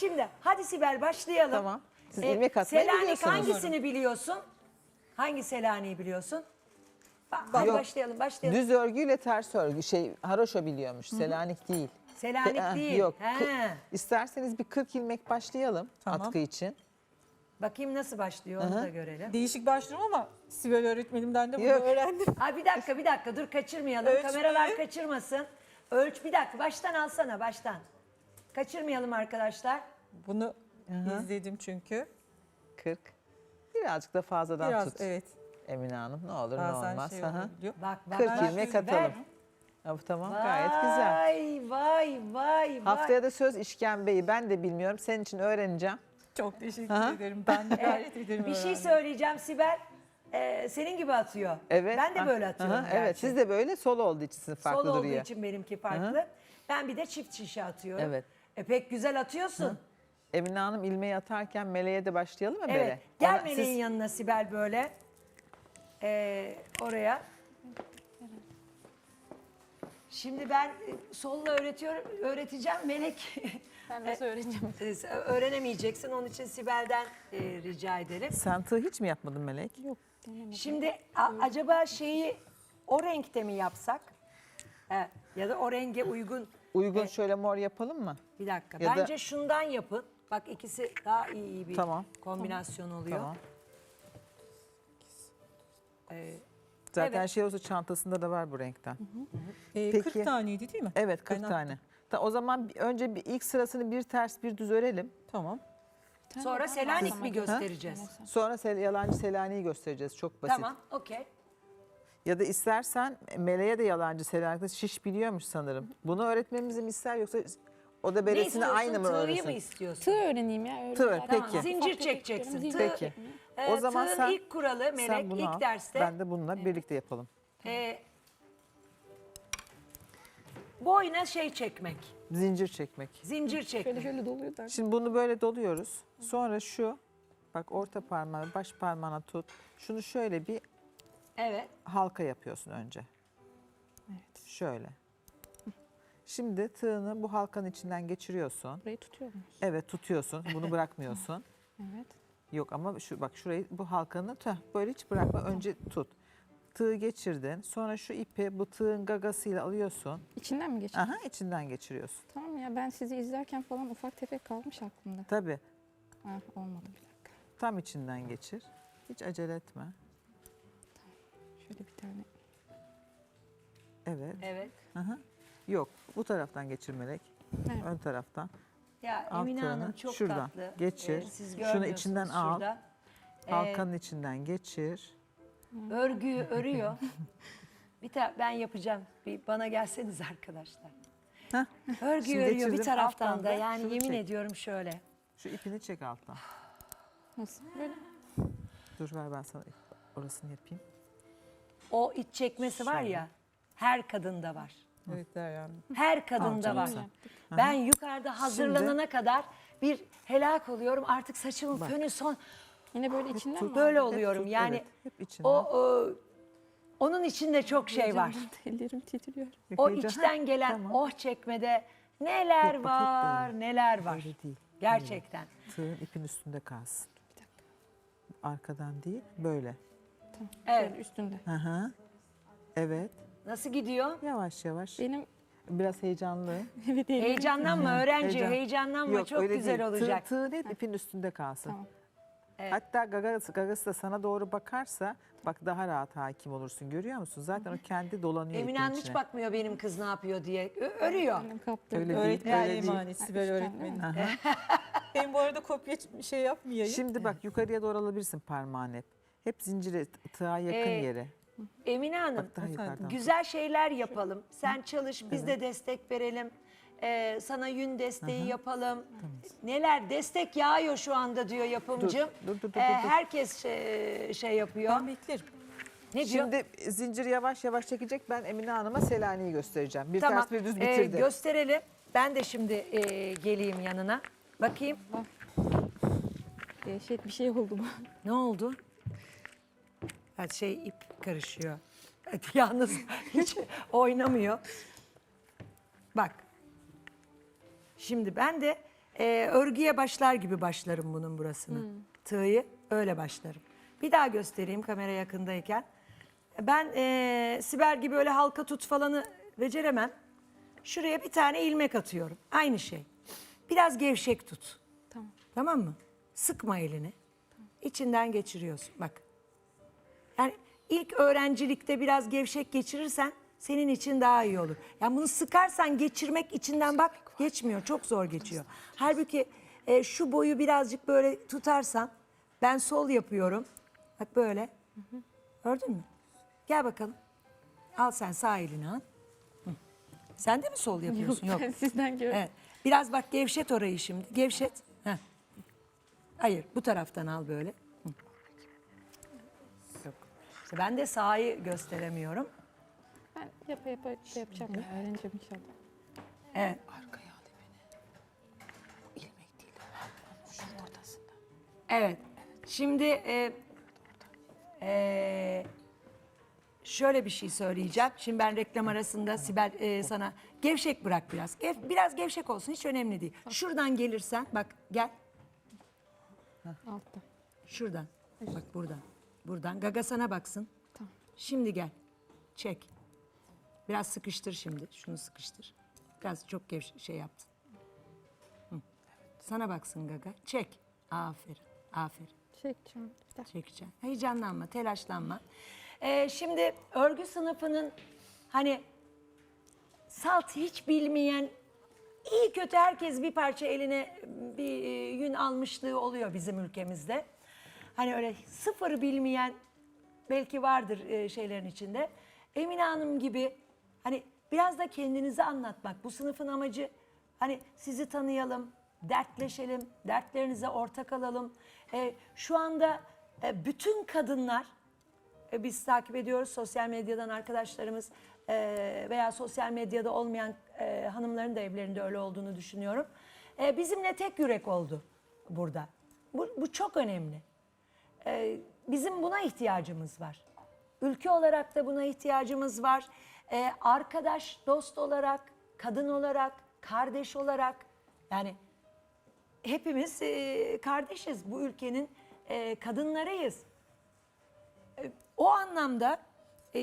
Şimdi hadi Sibel başlayalım. Tamam. Siz Ee, ilmek atmayı Selanik biliyorsunuz. hangisini biliyorsun? Hangi Selanik'i biliyorsun? Ba- Hadi Yok. başlayalım başlayalım. Düz örgüyle ters örgü şey haroşa biliyormuş. Selanik değil. Selanik Te- değil. Yok. He. Kı- İsterseniz bir 40 ilmek başlayalım Tamam. atkı için. Bakayım nasıl başlıyor onu da görelim. Değişik başlıyorum ama Sibel öğretmenimden de bunu Yok. öğrendim. Ay bir dakika bir dakika dur kaçırmayalım. Ölçmeyi. Kameralar kaçırmasın. Ölç bir dakika baştan alsana baştan. Kaçırmayalım arkadaşlar. Bunu izledim çünkü. 40. Birazcık da fazladan Biraz tut. evet Emine Hanım ne olur ne bazen olmaz. şey Aha. olabiliyor. Bak bak. 40 bak. ilmek ver. atalım. Ya, bu tamam gayet güzel. Vay vay vay vay. Haftaya da söz işkembeyi ben de bilmiyorum. Senin için öğreneceğim. Çok teşekkür Aha. ederim. Ben de gayret ederim. Bir şey söyleyeceğim Sibel. Ee, senin gibi atıyor. Evet. Ben de Ha, böyle atıyorum. aha, Evet gerçi. siz de böyle sol olduğu için sizin farklı Sol olduğu için benimki farklı. Ben bir de çift şişe atıyorum. Evet. E pek güzel atıyorsun. Emine Hanım ilmeği atarken meleğe de başlayalım mı Evet. böyle? Gel Ona- meleğin siz- yanına Sibel böyle. Ee, oraya. Şimdi ben e, solla öğretiyorum, öğreteceğim. Melek Ben nasıl öğreneceğim? e, öğrenemeyeceksin. Onun için Sibel'den e, rica edelim. Sen tığ hiç mi yapmadın Melek? Yok denemedim. Şimdi a- acaba şeyi o renkte mi yapsak? He, ya da o renge uygun. Uygun şöyle mor yapalım mı? Bir dakika. Ya da- Bence şundan yapın. Bak ikisi daha iyi, iyi bir Tamam. kombinasyon oluyor. Tamam. Ee, Zaten Evet. şey olsa çantasında da var bu renkten. Ee, Peki. 40 taneydi değil mi? Evet 40 Ben tane. Ta, o zaman bir- önce bir ilk sırasını bir ters bir düz örelim. Tamam. sonra Selanik mi göstereceğiz? Sonra sel, yalancı Selanik'i göstereceğiz. Çok basit. Tamam, okey. Ya da istersen Meleğe de yalancı Selanik'te şiş biliyormuş sanırım. Bunu öğretmemizi mi ister yoksa o da beresini aynı mı Tığ'yı öğrensin? mı istiyorsun? Tığ öğreneyim ya. öyle Tığ, zaten. peki. Ufak Zincir çekeceksin. zincir Tığ- Peki. Ee, o zaman tığın sen ilk kuralı sen Melek bunu ilk al, derste Ben de bununla birlikte yapalım. e, boyuna şey çekmek. Zincir çekmek. Zincir çekmek. Şöyle şöyle doluyor da. Şimdi bunu böyle doluyoruz. Sonra şu bak orta parmağı baş parmağına tut. Şunu şöyle bir Evet. halka yapıyorsun önce. Evet. Şöyle. Şimdi tığını bu halkanın içinden geçiriyorsun. Burayı tutuyor muyuz? Evet tutuyorsun. Bunu bırakmıyorsun. Evet. Yok ama şu bak şurayı bu halkanı tüh, böyle hiç bırakma. Önce tut. Tığı geçirdin. Sonra şu ipi bu tığın gagasıyla alıyorsun. İçinden mi geçiyor? Aha içinden geçiriyorsun. Tamam ya ben sizi izlerken falan ufak tefek kalmış aklımda. Tabii. Ha, olmadı bir dakika. Tam içinden geçir. Hiç acele etme. Tane. Evet. Evet. Aha. Yok bu taraftan geçirmelek. Evet. Ön taraftan. Ya Alt Emine Hanım çok şuradan tatlı. geçir. Ee, siz Şunu görmüyorsunuz içinden al. şurada. Ee, Halkanın içinden geçir. örgüyü örüyor. bir ta ben yapacağım. Bir bana gelseniz arkadaşlar. Heh. Örgüyü Şimdi örüyor bir geçirdim, taraftan alttan da. da Yani şunu yemin çek. ediyorum şöyle. Şu ipini çek alttan. Nasıl? Böyle. Dur ver ben sana orasını yapayım. O iç çekmesi var ya her kadında var. Evet Derya Hanım. Her kadında var. Ben yukarıda hazırlanana kadar bir helak oluyorum. Artık saçımın fönü son Yine böyle içinden mi? böyle oluyorum. tut, yani evet, hep içinden. o, o onun içinde çok şey var. Ellerim titriyor. O içten gelen Tamam. oh çekmede neler Yok, paket var, neler var. Öyle değil. Gerçekten. Tığın ipin üstünde kalsın. Bir dakika. Arkadan değil böyle. Evet. Şöyle üstünde. Hı hı. Evet. Nasıl gidiyor? Yavaş yavaş. Benim Biraz heyecanlı. evet elim. Heyecanlanma öğrenci, Heyecan. heyecanlanma Yok, çok öyle güzel değil. olacak. Tığ, tığ net ipin üstünde kalsın. Tamam. Evet. Hatta gagası, gagası da sana doğru bakarsa bak daha rahat hakim olursun. Görüyor musun? Zaten o kendi dolanıyor Emine ipin Hanım hiç içine. bakmıyor benim kız ne yapıyor diye. Ö- örüyor. Annem kaptı. Öyle değil, Öğretmen öyle değil. emanet Sibel Üstten öğretmenim. Aha. Ben bu arada kopya şey yapmayayım. Şimdi bak yukarıya doğru alabilirsin parmağını hep. Hep zincire tığa yakın Ee, yere. Emine Hanım Bak daha Efendim? yukarıdan. güzel şeyler yapalım. Sen çalış biz de destek verelim. Ee, sana yün desteği yapalım. Neler destek yağıyor şu anda diyor yapımcım. Dur, dur, dur, dur, Ee, dur. herkes şey, şey yapıyor. Ben beklerim. ne diyor? Şimdi zincir yavaş yavaş çekecek. Ben Emine Hanım'a Selanik'i göstereceğim. Bir tamam. ters bir düz Ee, bitirdi. gösterelim. Ben de şimdi e, geleyim yanına. Bakayım. Dehşet bir şey oldu bu. Ne oldu? Ha, şey ip karışıyor. Yalnız hiç oynamıyor. Bak. Şimdi ben de e, örgüye başlar gibi başlarım bunun burasını. Tığı öyle başlarım. Bir daha göstereyim kamera yakındayken. Ben e, Sibel gibi öyle halka tut falanı beceremem. Şuraya bir tane ilmek atıyorum. Aynı şey. Biraz gevşek tut. Tamam. Tamam mı? Sıkma elini. İçinden geçiriyorsun. Bak. Yani ilk öğrencilikte biraz gevşek geçirirsen senin için daha iyi olur. Yani bunu sıkarsan geçirmek içinden bak geçmiyor. Çok zor geçiyor. Halbuki e, şu boyu birazcık böyle tutarsan ben sol yapıyorum. Bak böyle. Gördün mü? Gel bakalım. Al sen sağ elini al. Hı. Sen de mi sol yapıyorsun? Yok. Ben sizden gördüm. Evet. Biraz bak gevşet orayı şimdi. Gevşet. Heh. Hayır bu taraftan al böyle. İşte ben de sağı gösteremiyorum. Ben yapa yapa şey yapacağım ya. Öğreneceğim inşallah. Evet. Arkaya al ipini. İlmek değil. Şunun ortasında. Evet. Şimdi e, e, şöyle bir şey söyleyeceğim. Şimdi ben reklam arasında Sibel e, sana gevşek bırak biraz. Gev- biraz gevşek olsun hiç önemli değil. Şuradan gelirsen bak gel. Altta. Şuradan. Bak buradan. Buradan. Gaga sana baksın. Tamam. Şimdi gel. Çek. Biraz sıkıştır şimdi. Şunu sıkıştır. Biraz çok gevş şey yaptın. Hı. Sana baksın Gaga. Çek. Aferin. Aferin. Çekeceğim. Bir dakika. Çekeceğim. Heyecanlanma, telaşlanma. Ee, şimdi örgü sınıfının hani salt hiç bilmeyen iyi kötü herkes bir parça eline bir e, yün almışlığı oluyor bizim ülkemizde. Hani öyle sıfır bilmeyen belki vardır e, şeylerin içinde. Emine Hanım gibi hani biraz da kendinizi anlatmak. Bu sınıfın amacı hani sizi tanıyalım, dertleşelim, dertlerinize ortak alalım. E, şu anda e, bütün kadınlar e, biz takip ediyoruz sosyal medyadan arkadaşlarımız e, veya sosyal medyada olmayan e, hanımların da evlerinde öyle olduğunu düşünüyorum. E, bizimle tek yürek oldu burada. Bu, bu çok önemli. E, bizim buna ihtiyacımız var. Ülke olarak da buna ihtiyacımız var. E, arkadaş, dost olarak, kadın olarak, kardeş olarak yani hepimiz e, kardeşiz. Bu ülkenin e, kadınlarıyız. E, o anlamda e,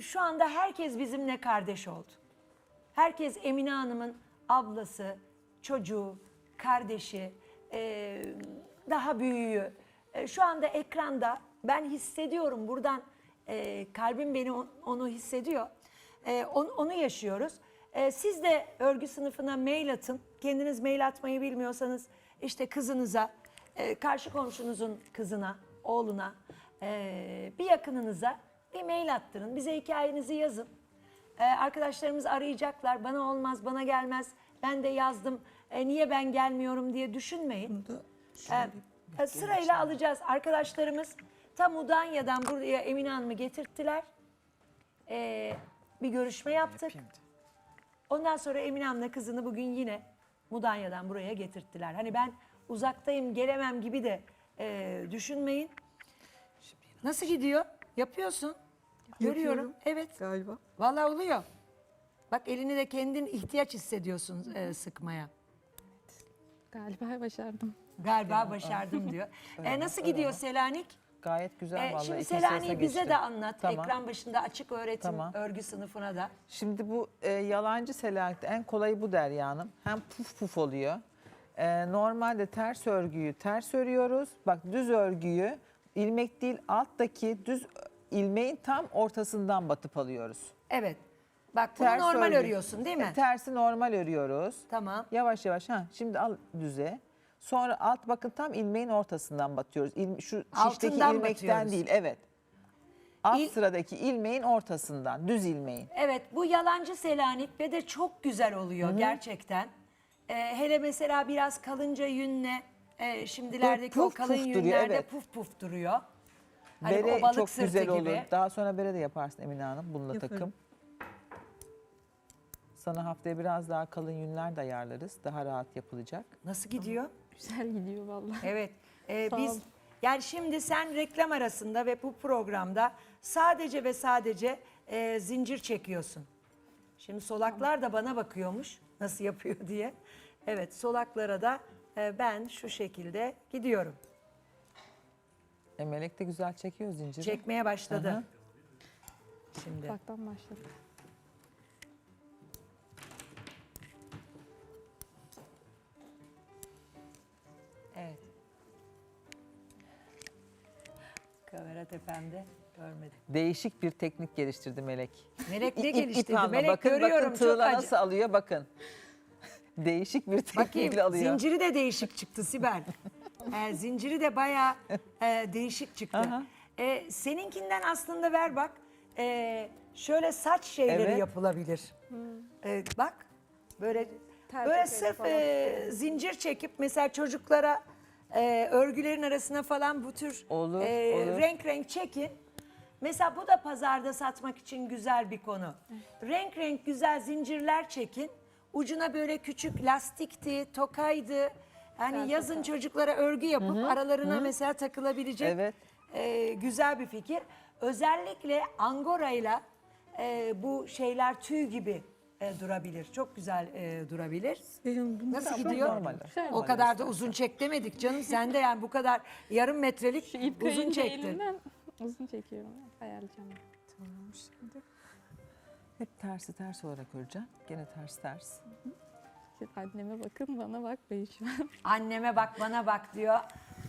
şu anda herkes bizimle kardeş oldu. Herkes Emine Hanım'ın ablası, çocuğu, kardeşi, e, daha büyüğü. E, şu anda ekranda ben hissediyorum buradan e, kalbim beni on- onu hissediyor. E, on- onu yaşıyoruz. E, siz de örgü sınıfına mail atın. Kendiniz mail atmayı bilmiyorsanız işte kızınıza, e, karşı komşunuzun kızına, oğluna, e, bir yakınınıza bir mail attırın. Bize hikayenizi yazın. Ee, arkadaşlarımız arayacaklar. Bana olmaz, bana gelmez. Ben de yazdım. e, niye ben gelmiyorum diye düşünmeyin. Ee, e, sırayla alacağız. Arkadaşlarımız tam Mudanya'dan buraya Emine Hanım'ı getirttiler. Ee, bir görüşme yaptık. Ondan sonra Emine Hanım'la kızını bugün yine Mudanya'dan buraya getirttiler. Hani ben uzaktayım, gelemem gibi de e, düşünmeyin. Nasıl gidiyor? Yapıyorsun. Görüyorum. Evet. Galiba. Vallahi oluyor. Bak elini de kendin ihtiyaç hissediyorsun e, sıkmaya. Galiba başardım. Galiba başardım diyor. E, nasıl gidiyor Selanik? Gayet güzel E, vallahi. şimdi İkinci Selanik'i bize geçtim. de anlat. Tamam. Ekran başında açık öğretim Tamam. örgü sınıfına da. Şimdi bu e, yalancı Selanik'te en kolayı bu Derya Hanım. Hem puf puf oluyor. E, normalde ters örgüyü ters örüyoruz. Bak düz örgüyü ilmek değil alttaki düz ilmeğin tam ortasından batıp alıyoruz. Evet. Bak bunu Ters normal örgü. örüyorsun değil mi? E, tersi normal örüyoruz. Tamam. Yavaş yavaş. Ha, şimdi al düze. Sonra alt bakın tam ilmeğin ortasından batıyoruz. İl, şu şişteki Altından ilmekten batıyoruz. değil. Evet. Alt İl- sıradaki ilmeğin ortasından. Düz ilmeğin. Evet bu yalancı Selanik ve de çok güzel oluyor gerçekten. E, hele mesela biraz kalınca yünle e, şimdilerdeki Puf o kalın puf duruyor, yünlerde evet. puf puf duruyor. Hani bere o balık çok sırtı güzel gibi. olur. Daha sonra bere de yaparsın Emine Hanım bununla takım. Sana haftaya biraz daha kalın yünler de ayarlarız. Daha rahat yapılacak. Nasıl gidiyor? Güzel gidiyor vallahi. Evet. Ee, Sağ biz ol. yani şimdi sen reklam arasında ve bu programda sadece ve sadece e, zincir çekiyorsun. Şimdi solaklar da bana bakıyormuş nasıl yapıyor diye. Evet solaklara da e, ben şu şekilde gidiyorum. E, Melek de güzel çekiyor zinciri. Çekmeye başladı. Hı. Şimdi Ufaktan başladı. Kamera tepemde görmedim. Değişik bir teknik geliştirdi Melek. Melek ne İp- ip geliştirdi? Melek bakın, görüyorum bakın çok tığla acı. nasıl alıyor bakın. Değişik bir teknikle Bakayım alıyor. zinciri de değişik çıktı Sibel. Ee, zinciri de bayağı e, değişik çıktı. Aha. Ee, seninkinden aslında ver bak. Ee, şöyle saç şeyleri Evet. yapılabilir. Ee, bak böyle Tel böyle tepeli sırf falan. e, zincir çekip mesela çocuklara e, örgülerin arasına falan bu tür Olur, e, olur. renk renk çekin. Mesela bu da pazarda satmak için güzel bir konu. Renk renk güzel zincirler çekin. Ucuna böyle küçük lastikti, tokaydı. Yani yazın çocuklara örgü yapıp aralarına mesela takılabilecek Evet. e, güzel bir fikir. Özellikle angorayla e, bu şeyler tüy gibi e, durabilir. Çok güzel e, durabilir. Benim bunu Nasıl gidiyor? O kadar da uzun çek demedik canım. Sen de yani bu kadar yarım metrelik Şu ip uzun çektin. elimden uzun çekiyorum. Ayarlayacağım. Tamam şimdi. Hep tersi ters olarak öreceğim. Gene ters ters. Siz anneme bakın bana bakmayın şu an. Anneme bak bana bak diyor.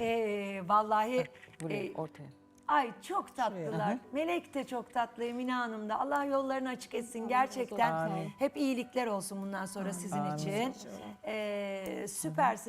Ee, vallahi Buraya e, ortaya. Ay çok tatlılar. Melek de çok tatlı Emine Hanım da. Allah yollarını açık etsin gerçekten. Hep iyilikler olsun bundan sonra sizin için. Ee, süpersiniz.